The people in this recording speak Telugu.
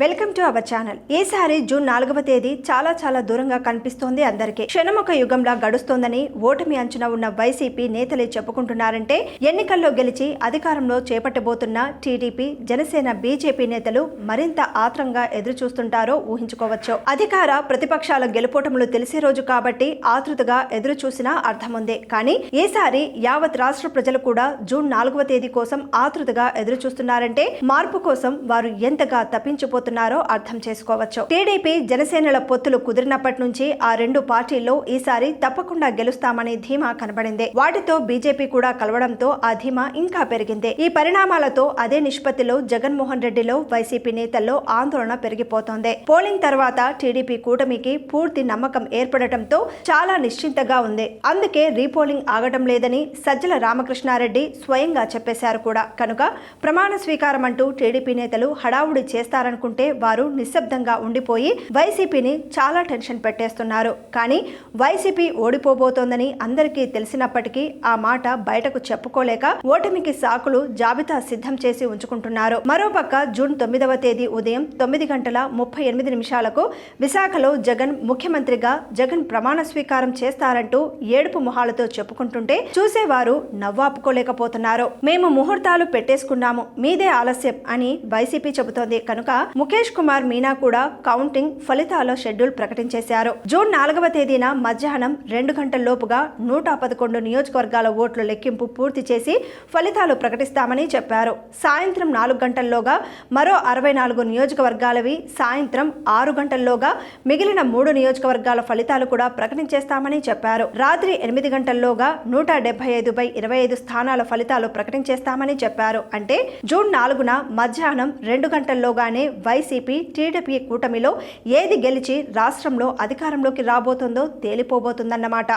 Welcome to our channel. ఈసారి జూన్ నాలుగవ తేదీ చాలా చాలా దూరంగా కనిపిస్తోంది అందరికీ. క్షణమొక యుగంలా గడుస్తోందని ఓటమి అంచున ఉన్న వైసీపీ నేతలే చెప్పుకుంటున్నారంటే ఎన్నికల్లో గెలిచి అధికారంలో చేపట్టబోతున్న టీడీపీ జనసేన బీజేపీ నేతలు మరింత ఆత్రంగా ఎదురు చూస్తుంటారో ఊహించుకోవచ్చు. అధికార ప్రతిపక్షాల గెలుపోటములు తెలిసే రోజు కాబట్టి ఆతృతగా ఎదురు చూసినా అర్థముంది. కానీ ఈసారి యావత్ రాష్ట్ర ప్రజలు కూడా జూన్ నాలుగవ తేదీ కోసం ఆతృతగా ఎదురు చూస్తున్నారంటే మార్పు కోసం వారు ఎంతగా తప్పించిపోతున్నారు అర్థం చేసుకోవచ్చు టీడీపీ జనసేనల పొత్తులు కుదిరినప్పటి నుంచి ఆ రెండు పార్టీల్లో ఈసారి తప్పకుండా గెలుస్తామని ధీమా కనబడింది. వాటితో బీజేపీ కూడా కలవడంతో ఆ ధీమా ఇంకా పెరిగింది. ఈ పరిణామాలతో అదే నిష్పత్తిలో జగన్మోహన్ రెడ్డిలో వైసీపీ నేతల్లో ఆందోళన పెరిగిపోతోంది. పోలింగ్ తర్వాత టీడీపీ కూటమికి పూర్తి నమ్మకం ఏర్పడటంతో చాలా నిశ్చింతగా ఉంది. అందుకే రీపోలింగ్ ఆగటం లేదని సజ్జల రామకృష్ణారెడ్డి స్వయంగా చెప్పేశారు కూడా. కనుక ప్రమాణ స్వీకారం అంటూ టీడీపీ నేతలు హడావుడి చేస్తారనుకుంటే వారు నిశ్శబ్దంగా ఉండిపోయి వైసీపీని చాలా టెన్షన్ పెట్టేస్తున్నారు. కానీ వైసీపీ ఓడిపోబోతోందని అందరికీ తెలిసినప్పటికీ ఆ మాట బయటకు చెప్పుకోలేక ఓటమికి సాకులు జాబితా సిద్ధం చేసి ఉంచుకుంటున్నారు. మరోపక్క జూన్ తొమ్మిదవ తేదీ ఉదయం తొమ్మిది గంటల ముప్పై ఎనిమిది నిమిషాలకు విశాఖలో జగన్ ముఖ్యమంత్రిగా జగన్ ప్రమాణ స్వీకారం చేస్తారంటూ ఏడుపు మొహాలతో చెప్పుకుంటుంటే చూసేవారు నవ్వాపుకోలేకపోతున్నారు. మేము ముహూర్తాలు పెట్టేసుకున్నాము మీదే ఆలస్యం అని వైసీపీ చెబుతోంది. కనుక ముఖేష్ కుమార్ మీనా కూడా కౌంటింగ్ ఫలితాల షెడ్యూల్ ప్రకటించేశారు. జూన్ నాలుగవ తేదీన మధ్యాహ్నం రెండు గంటల లోపుగా నూట పదకొండు నియోజకవర్గాల ఓట్ల లెక్కింపు పూర్తి చేసి ఫలితాలు ప్రకటిస్తామని చెప్పారు. సాయంత్రం నాలుగు గంటల్లోగా మరో అరవై నాలుగు నియోజకవర్గాలవి సాయంత్రం ఆరు గంటల్లోగా మిగిలిన మూడు నియోజకవర్గాల ఫలితాలు కూడా ప్రకటించేస్తామని చెప్పారు. రాత్రి ఎనిమిది గంటల్లోగా నూట డెబ్బై ఐదు బై ఇరవై ఐదు స్థానాల ఫలితాలు ప్రకటించేస్తామని చెప్పారు. అంటే జూన్ నాలుగున మధ్యాహ్నం రెండు గంటల్లోగానే వై వైసీపీ టీడీపీ కూటమిలో ఏది గెలిచి రాష్ట్రంలో అధికారంలోకి రాబోతుందో తేలిపోబోతుందన్నమాట.